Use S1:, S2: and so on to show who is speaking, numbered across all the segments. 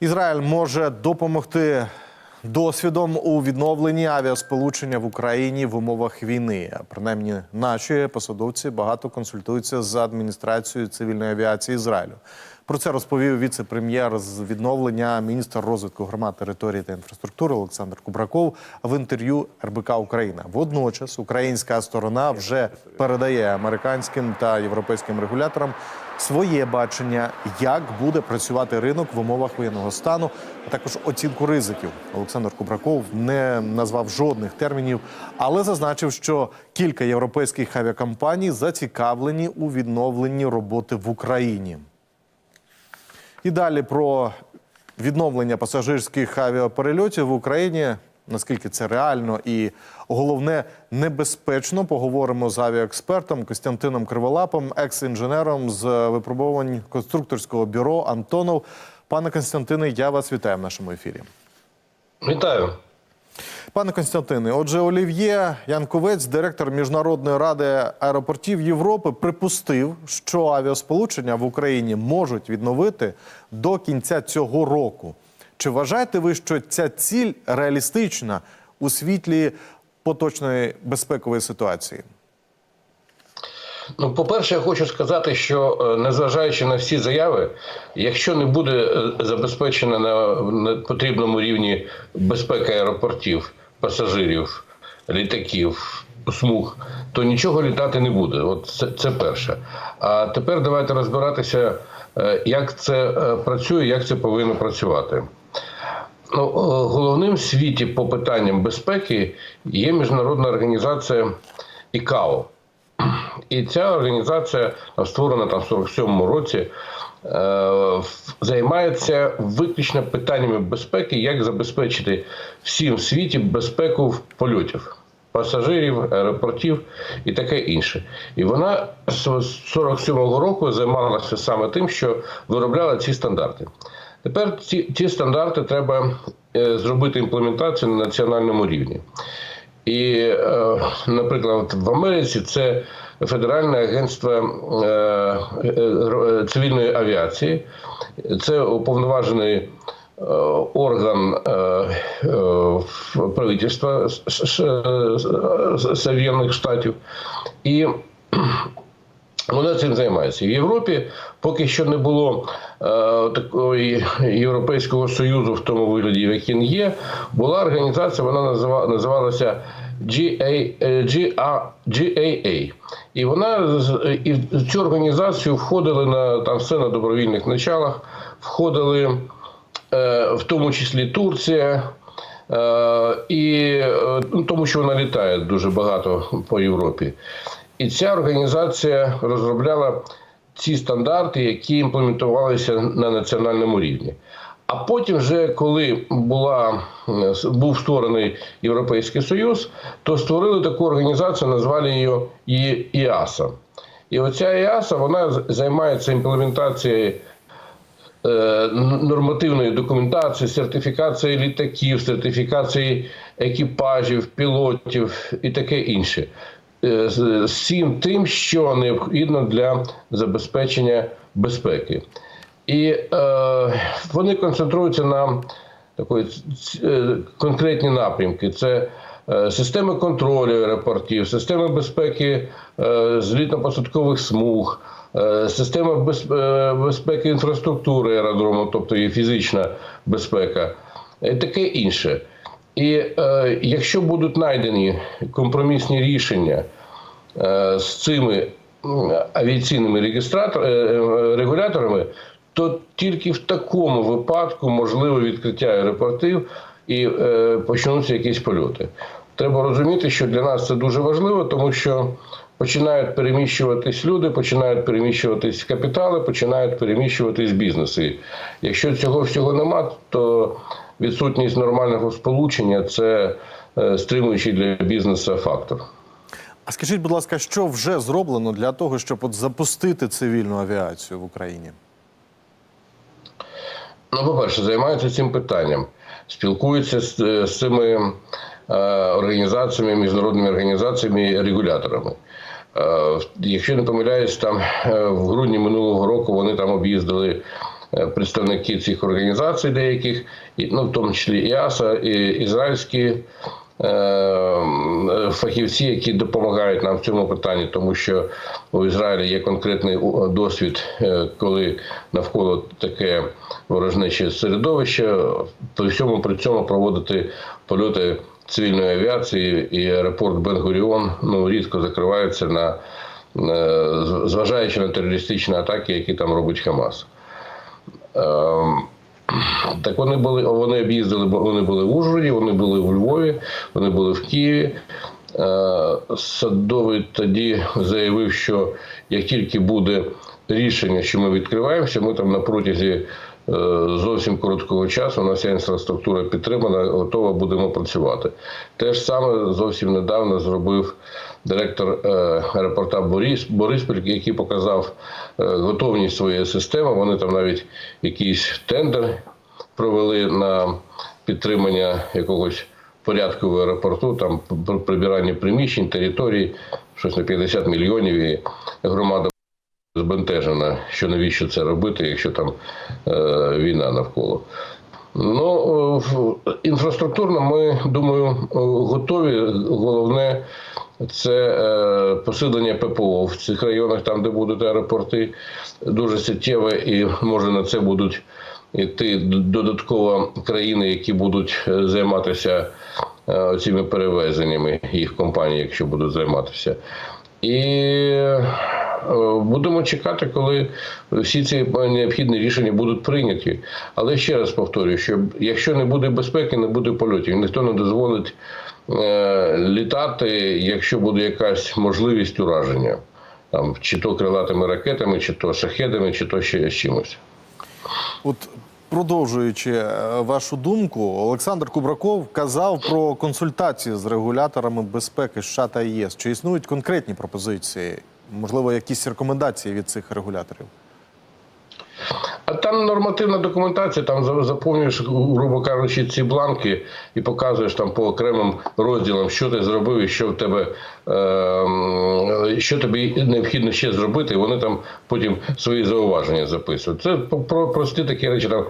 S1: Ізраїль може допомогти досвідом у відновленні авіасполучення в Україні в умовах війни. Принаймні, наші посадовці багато консультуються з адміністрацією цивільної авіації Ізраїлю. Про це розповів віце-прем'єр з відновлення, міністр розвитку громад, території та інфраструктури Олександр Кубраков в інтерв'ю РБК Україна. Водночас українська сторона вже передає американським та європейським регуляторам своє бачення, як буде працювати ринок в умовах воєнного стану, а також оцінку ризиків. Олександр Кубраков не назвав жодних термінів, але зазначив, що кілька європейських авіакомпаній зацікавлені у відновленні роботи в Україні. І далі про відновлення пасажирських авіаперельотів в Україні. Наскільки це реально і головне небезпечно, поговоримо з авіаекспертом Костянтином Криволапом, екс-інженером з випробувань конструкторського бюро Антонов. Пане Константине, я вас вітаю в нашому ефірі.
S2: Вітаю.
S1: Пане Константине, отже, Олів'є Янковець, директор Міжнародної ради аеропортів Європи, припустив, що авіасполучення в Україні можуть відновити до кінця цього року. Чи вважаєте ви, що ця ціль реалістична у світлі поточної безпекової ситуації?
S2: Ну, по-перше, я хочу сказати, що е, незважаючи на всі заяви, якщо не буде е, забезпечена на, на потрібному рівні безпека аеропортів, пасажирів, літаків, смуг, то нічого літати не буде. От це, це перше. А тепер давайте розбиратися, е, як це е, працює, як це повинно працювати. Ну, е, головним в світі по питанням безпеки є міжнародна організація ІКАО. І ця організація, створена там в 47-му році, займається виключно питаннями безпеки, як забезпечити всім в світі безпеку польотів. Пасажирів, аеропортів і таке інше. І вона з 47-го року займалася саме тим, що виробляла ці стандарти. Тепер ці, ці стандарти треба е, зробити імплементацію на національному рівні. І, е, наприклад, в Америці це Федеральне агентство е, е, цивільної авіації, це уповноважений орган правительства Соєднаних Штатів. І вона цим займається. В Європі поки що не було е, такої Європейського Союзу в тому вигляді, який він є. Була організація, вона називалася GAA. І вона і в цю організацію входили на там все на добровільних началах, входили е, в тому числі Турція. Е, і ну, тому, що вона літає дуже багато по Європі. І ця організація розробляла ці стандарти, які імплементувалися на національному рівні. А потім, вже коли була, був створений Європейський Союз, то створили таку організацію, назвали її ІАСА. І оця ІАСА вона займається імплементацією е, нормативної документації, сертифікації літаків, сертифікації екіпажів, пілотів і таке інше. Е, з всім тим, що необхідно для забезпечення безпеки. І е, вони концентруються на такої е, конкретні напрямки: це е, системи контролю аеропортів, системи безпеки е, злітно-посадкових смуг, е, система без, е, безпеки інфраструктури аеродрому, тобто і фізична безпека, і таке інше. І е, якщо будуть знайдені компромісні рішення е, з цими авіаційними е, регуляторами, то тільки в такому випадку можливо відкриття аеропортів і е, почнуться якісь польоти. Треба розуміти, що для нас це дуже важливо, тому що починають переміщуватись люди, починають переміщуватись капітали, починають переміщуватись бізнеси. Якщо цього всього нема, то відсутність нормального сполучення це е, стримуючий для бізнесу фактор.
S1: А скажіть, будь ласка, що вже зроблено для того, щоб от запустити цивільну авіацію в Україні?
S2: Ну, по-перше, займаються цим питанням, спілкуються з, з цими е, організаціями, міжнародними організаціями, регуляторами. Е, якщо не помиляюсь, там е, в грудні минулого року вони там об'їздили е, представники цих організацій деяких, ну, в тому числі і АСА, і ізраїльські е, фахівці, які допомагають нам в цьому питанні, тому що у Ізраїлі є конкретний досвід, е, коли навколо таке ворожнече середовище, при всьому при цьому проводити польоти цивільної авіації і аеропорт Бен-Гуріон ну, рідко закривається на е, зважаючи на терористичні атаки, які там робить Хамас. Так вони були, вони об'їздили, вони були в Ужгороді, вони були у Львові, вони були в Києві. Е, Садовий тоді заявив, що як тільки буде рішення, що ми відкриваємося, ми там на протязі е, зовсім короткого часу, у нас вся інфраструктура підтримана, готова будемо працювати. Те ж саме зовсім недавно зробив директор е, аеропорта Борис, Бориспіль, який показав е, готовність своєї системи. Вони там навіть якийсь тендер провели на підтримання якогось порядку в аеропорту, там пр- прибирання приміщень, територій, щось на 50 мільйонів, і громада збентежена, що навіщо це робити, якщо там е, війна навколо. Ну, е, інфраструктурно ми думаю е, готові. Головне це е, посилення ППО в цих районах, там, де будуть аеропорти, дуже суттєве, і може на це будуть йти додатково країни, які будуть займатися цими перевезеннями, їх компанії, якщо будуть займатися. І будемо чекати, коли всі ці необхідні рішення будуть прийняті. Але ще раз повторюю, що якщо не буде безпеки, не буде польотів. Ніхто не дозволить е, літати, якщо буде якась можливість ураження. Там, чи то крилатими ракетами, чи то шахедами, чи то ще з чимось.
S1: От продовжуючи е, вашу думку, Олександр Кубраков казав про консультації з регуляторами безпеки США та ЄС. Чи існують конкретні пропозиції? Можливо, якісь рекомендації від цих регуляторів?
S2: А там нормативна документація, там заповнюєш, грубо кажучи, ці бланки і показуєш там по окремим розділам, що ти зробив і що в тебе е, що тобі необхідно ще зробити. І вони там потім свої зауваження записують. Це про прості такі речі, там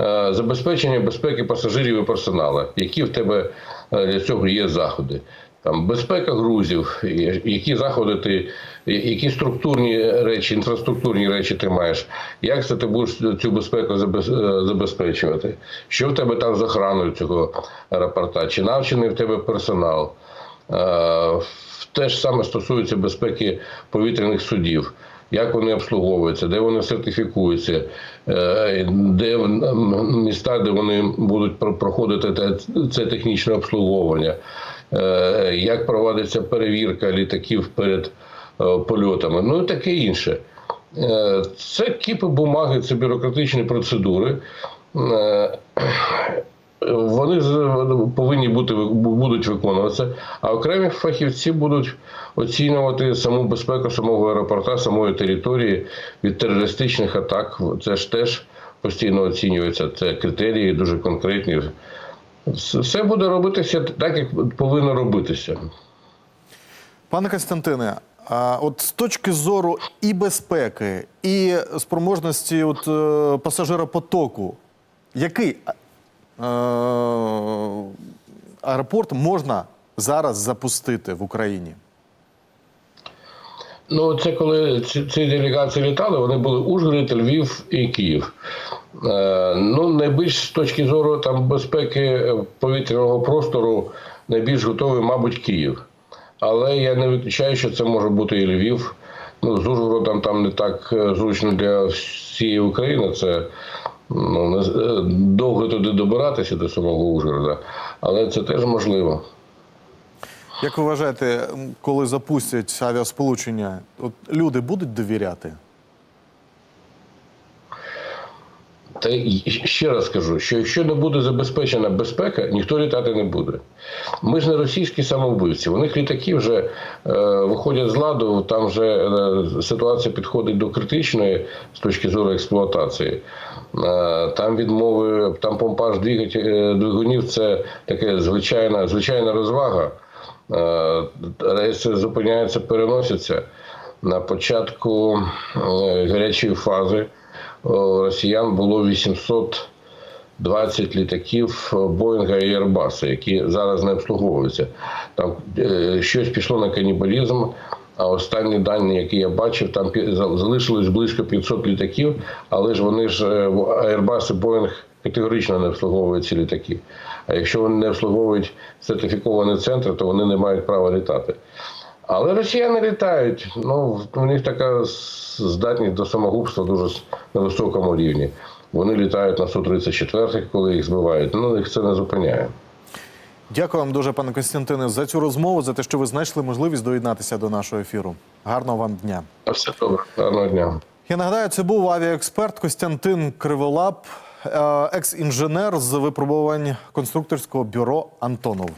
S2: е, забезпечення безпеки пасажирів і персоналу, які в тебе е, для цього є заходи. Там безпека грузів, які заходи ти, які структурні речі, інфраструктурні речі ти маєш, як це ти будеш цю безпеку е, забезпечувати? Що в тебе там з охраною цього аеропорта? Чи навчений в тебе персонал? Е, Те ж саме стосується безпеки повітряних судів. Як вони обслуговуються, де вони сертифікуються, е, де міста, де вони будуть про- проходити це технічне обслуговування, як проводиться перевірка літаків перед е, польотами, ну і таке інше. Е, Це кіпи бумаги, це бюрократичні процедури. Е, Вони повинні бути будуть виконуватися, а окремі фахівці будуть оцінювати саму безпеку самого аеропорта, самої території від терористичних атак. Це ж теж постійно оцінюється. Це критерії дуже конкретні. Все- буде робитися так, як повинно робитися.
S1: Пане Костянтине, а от з точки зору і безпеки, і спроможності от, е, пасажиропотоку, який е, аеропорт можна зараз запустити в Україні?
S2: Ну, це коли ці, ці делегації літали, вони були Ужгород, Львів і Київ. Е, ну, найбільш з точки зору там, безпеки е, повітряного простору, найбільш готовий, мабуть, Київ. Але я не виключаю, що це може бути і Львів. Ну, з Ужгородом там не так е, зручно для всієї України. Це ну, довго туди добиратися до самого Ужгорода, але це теж можливо.
S1: Як ви вважаєте, коли запустять авіасполучення, от люди будуть довіряти?
S2: Та ще раз скажу, що якщо не буде забезпечена безпека, ніхто літати не буде. Ми ж не російські самовбивці. Них літаки вже е, виходять з ладу, там вже е, ситуація підходить до критичної з точки зору експлуатації. Е, там відмови, там помпаж е, двигунів це таке звичайна, звичайна розвага. Е, рейси зупиняються, переносяться. На початку е, гарячої фази росіян було 820 літаків Боїнга і Airbus, які зараз не обслуговуються. Там е, щось пішло на канібалізм. А останні дані, які я бачив, там залишилось близько 500 літаків, але ж вони ж е, Airbus і Boeing категорично не обслуговують ці літаки. А якщо вони не обслуговують сертифікований центр, то вони не мають права літати. Але росіяни літають. Ну, у них така здатність до самогубства дуже на високому рівні. Вони літають на 134-х, коли їх збивають. Ну, їх це не зупиняє.
S1: Дякую вам дуже, пане Костянтине, за цю розмову, за те, що ви знайшли можливість доєднатися до нашого ефіру. Гарного вам дня.
S2: Все добре. Гарного дня.
S1: Я нагадаю, це був авіаексперт Костянтин Криволап, е, екс-інженер з випробувань конструкторського бюро Антонов.